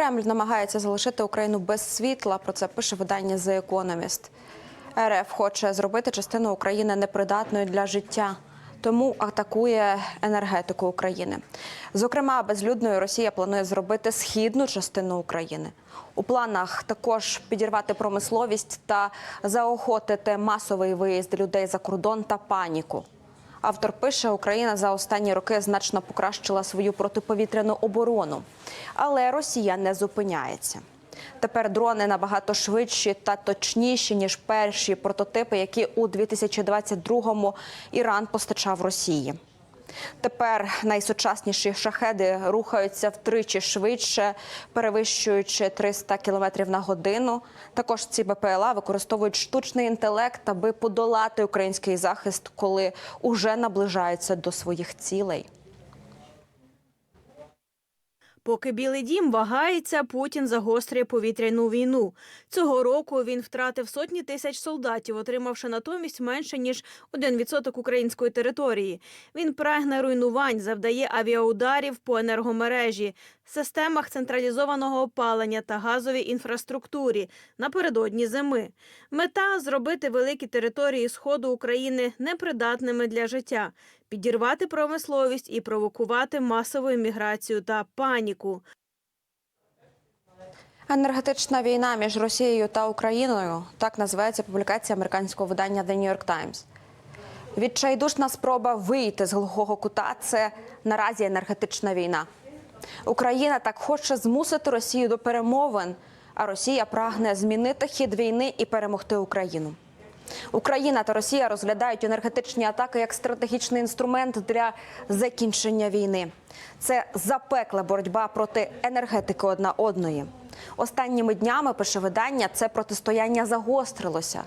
Кремль намагається залишити Україну без світла. Про це пише видання The Economist. РФ хоче зробити частину України непридатною для життя, тому атакує енергетику України. Зокрема, безлюдною Росія планує зробити східну частину України. У планах також підірвати промисловість та заохотити масовий виїзд людей за кордон та паніку. Автор пише, Україна за останні роки значно покращила свою протиповітряну оборону, але Росія не зупиняється. Тепер дрони набагато швидші та точніші ніж перші прототипи, які у 2022-му Іран постачав Росії. Тепер найсучасніші шахеди рухаються втричі швидше, перевищуючи 300 км на годину. Також ці БПЛА використовують штучний інтелект, аби подолати український захист, коли уже наближаються до своїх цілей. Поки Білий Дім вагається, Путін загострює повітряну війну. Цього року він втратив сотні тисяч солдатів, отримавши натомість менше ніж 1% української території. Він прагне руйнувань, завдає авіаударів по енергомережі, системах централізованого опалення та газовій інфраструктурі напередодні зими. Мета зробити великі території сходу України непридатними для життя, підірвати промисловість і провокувати масову імміграцію та паніку. Енергетична війна між Росією та Україною так називається публікація американського видання The New York Times. Відчайдушна спроба вийти з глухого кута це наразі енергетична війна. Україна так хоче змусити Росію до перемовин, а Росія прагне змінити хід війни і перемогти Україну. Україна та Росія розглядають енергетичні атаки як стратегічний інструмент для закінчення війни. Це запекла боротьба проти енергетики одна одної. Останніми днями пише видання, це протистояння загострилося,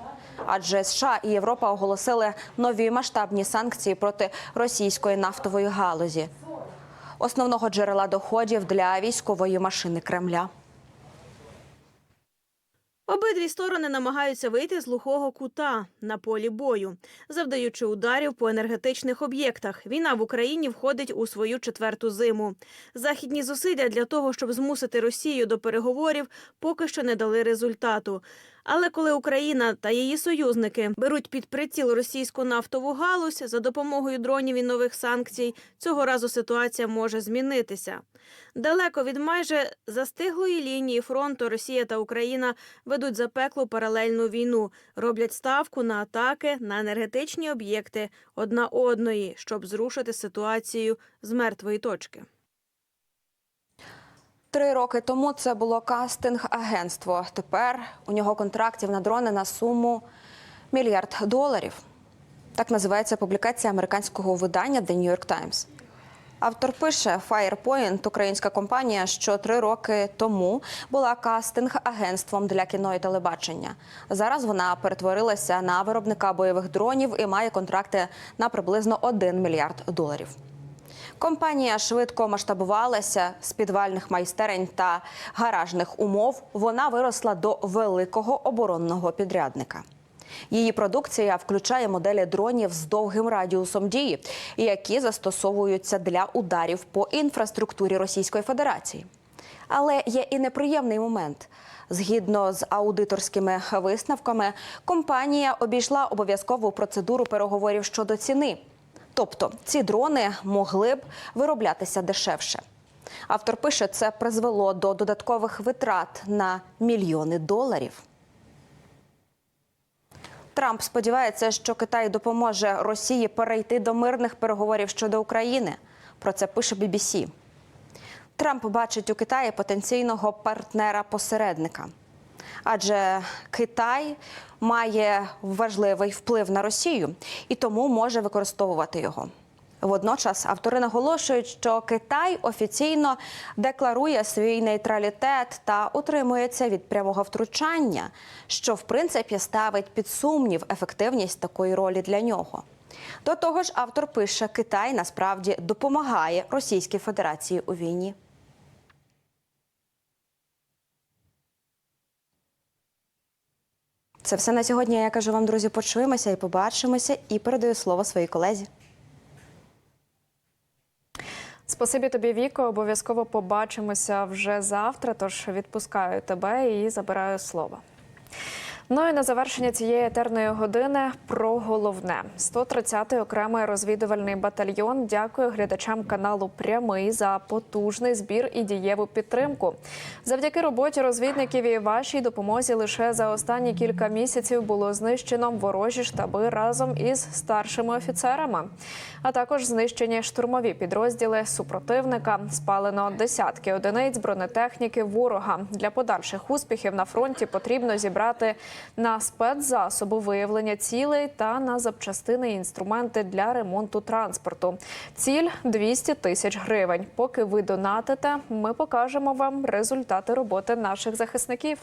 адже США і Європа оголосили нові масштабні санкції проти російської нафтової галузі, основного джерела доходів для військової машини Кремля. Обидві сторони намагаються вийти з глухого кута на полі бою, завдаючи ударів по енергетичних об'єктах. Війна в Україні входить у свою четверту зиму. Західні зусилля для того, щоб змусити Росію до переговорів, поки що не дали результату. Але коли Україна та її союзники беруть під приціл російську нафтову галузь за допомогою дронів і нових санкцій, цього разу ситуація може змінитися. Далеко від майже застиглої лінії фронту Росія та Україна ведуть запеклу паралельну війну, роблять ставку на атаки на енергетичні об'єкти одна одної, щоб зрушити ситуацію з мертвої точки. Три роки тому це було кастинг-агентство. Тепер у нього контрактів на дрони на суму мільярд доларів. Так називається публікація американського видання The New York Times. Автор пише Firepoint, українська компанія, що три роки тому була кастинг-агентством для кіно і телебачення. Зараз вона перетворилася на виробника бойових дронів і має контракти на приблизно 1 мільярд доларів. Компанія швидко масштабувалася з підвальних майстерень та гаражних умов. Вона виросла до великого оборонного підрядника. Її продукція включає моделі дронів з довгим радіусом дії, які застосовуються для ударів по інфраструктурі Російської Федерації. Але є і неприємний момент. Згідно з аудиторськими висновками, компанія обійшла обов'язкову процедуру переговорів щодо ціни. Тобто ці дрони могли б вироблятися дешевше. Автор пише, це призвело до додаткових витрат на мільйони доларів. Трамп сподівається, що Китай допоможе Росії перейти до мирних переговорів щодо України. Про це пише BBC. Трамп бачить у Китаї потенційного партнера-посередника. Адже Китай має важливий вплив на Росію і тому може використовувати його. Водночас автори наголошують, що Китай офіційно декларує свій нейтралітет та утримується від прямого втручання, що в принципі ставить під сумнів ефективність такої ролі для нього. До того ж, автор пише, Китай насправді допомагає Російській Федерації у війні. Це все на сьогодні. Я кажу вам, друзі, почуємося і побачимося. І передаю слово своїй колезі. Спасибі тобі, Віко. Обов'язково побачимося вже завтра. Тож відпускаю тебе і забираю слово. Ну і на завершення цієї етерної години про головне 130-й окремий розвідувальний батальйон. Дякую глядачам каналу Прямий за потужний збір і дієву підтримку. Завдяки роботі розвідників і вашій допомозі лише за останні кілька місяців було знищено ворожі штаби разом із старшими офіцерами, а також знищені штурмові підрозділи супротивника. Спалено десятки одиниць бронетехніки ворога. Для подальших успіхів на фронті потрібно зібрати на спецзасоби виявлення цілей та на запчастини і інструменти для ремонту транспорту. Ціль 200 тисяч гривень. Поки ви донатите, ми покажемо вам результати роботи наших захисників.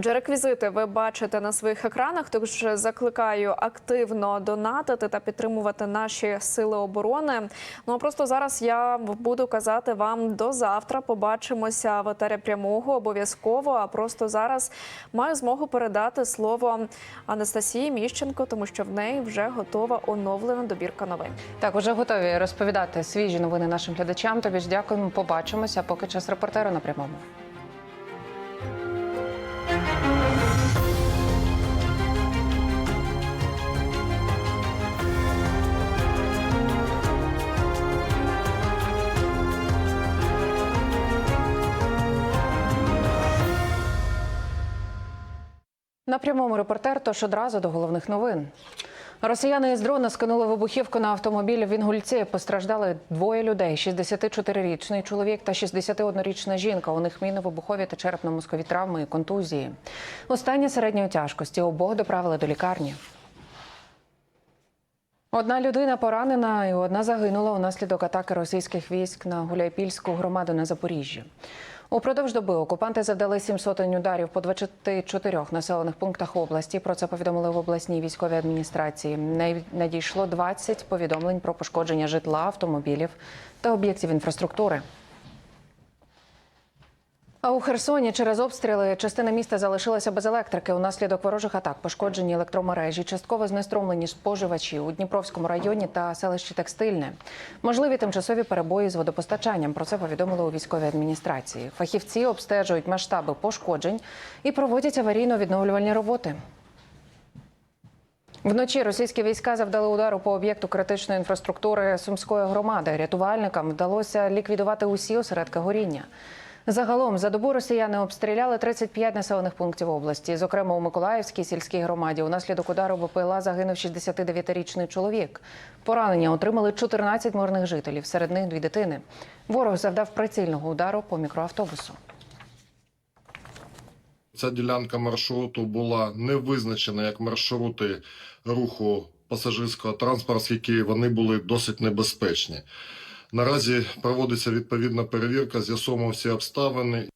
Отже, реквізити ви бачите на своїх екранах. Тож закликаю активно донатити та підтримувати наші сили оборони. Ну а просто зараз я буду казати вам до завтра. Побачимося в етері прямого обов'язково. А просто зараз маю змогу передати слово Анастасії Міщенко, тому що в неї вже готова оновлена добірка новин. Так, уже готові розповідати свіжі новини нашим глядачам. Тобі ж дякуємо. Побачимося. Поки час репортеру на прямому. На прямому репортер, тож одразу до головних новин. Росіяни із дрона скинули вибухівку на автомобіль в Інгульці. Постраждали двоє людей: 64-річний чоловік та 61-річна жінка. У них мінно-вибухові та черепно-мозкові травми і контузії. Останні середньої тяжкості обох доправили до лікарні. Одна людина поранена і одна загинула унаслідок атаки російських військ на Гуляйпільську громаду на Запоріжжі. Упродовж доби окупанти завдали сім ударів по 24 населених пунктах області. Про це повідомили в обласній військовій адміністрації. Надійшло 20 повідомлень про пошкодження житла, автомобілів та об'єктів інфраструктури. А у Херсоні через обстріли частина міста залишилася без електрики. Унаслідок ворожих атак пошкоджені електромережі, частково знеструмлені споживачі у Дніпровському районі та селищі Текстильне. Можливі тимчасові перебої з водопостачанням. Про це повідомили у військовій адміністрації. Фахівці обстежують масштаби пошкоджень і проводять аварійно-відновлювальні роботи. Вночі російські війська завдали удару по об'єкту критичної інфраструктури Сумської громади. Рятувальникам вдалося ліквідувати усі осередки горіння. Загалом за добу росіяни обстріляли 35 населених пунктів області. Зокрема, у Миколаївській сільській громаді унаслідок удару БПЛА загинув 69-річний чоловік. Поранення отримали 14 мирних жителів, серед них дві дитини. Ворог завдав прицільного удару по мікроавтобусу. Ця ділянка маршруту була не визначена як маршрути руху пасажирського транспорту, оскільки вони були досить небезпечні. Наразі проводиться відповідна перевірка, з'ясовуємо всі обставини.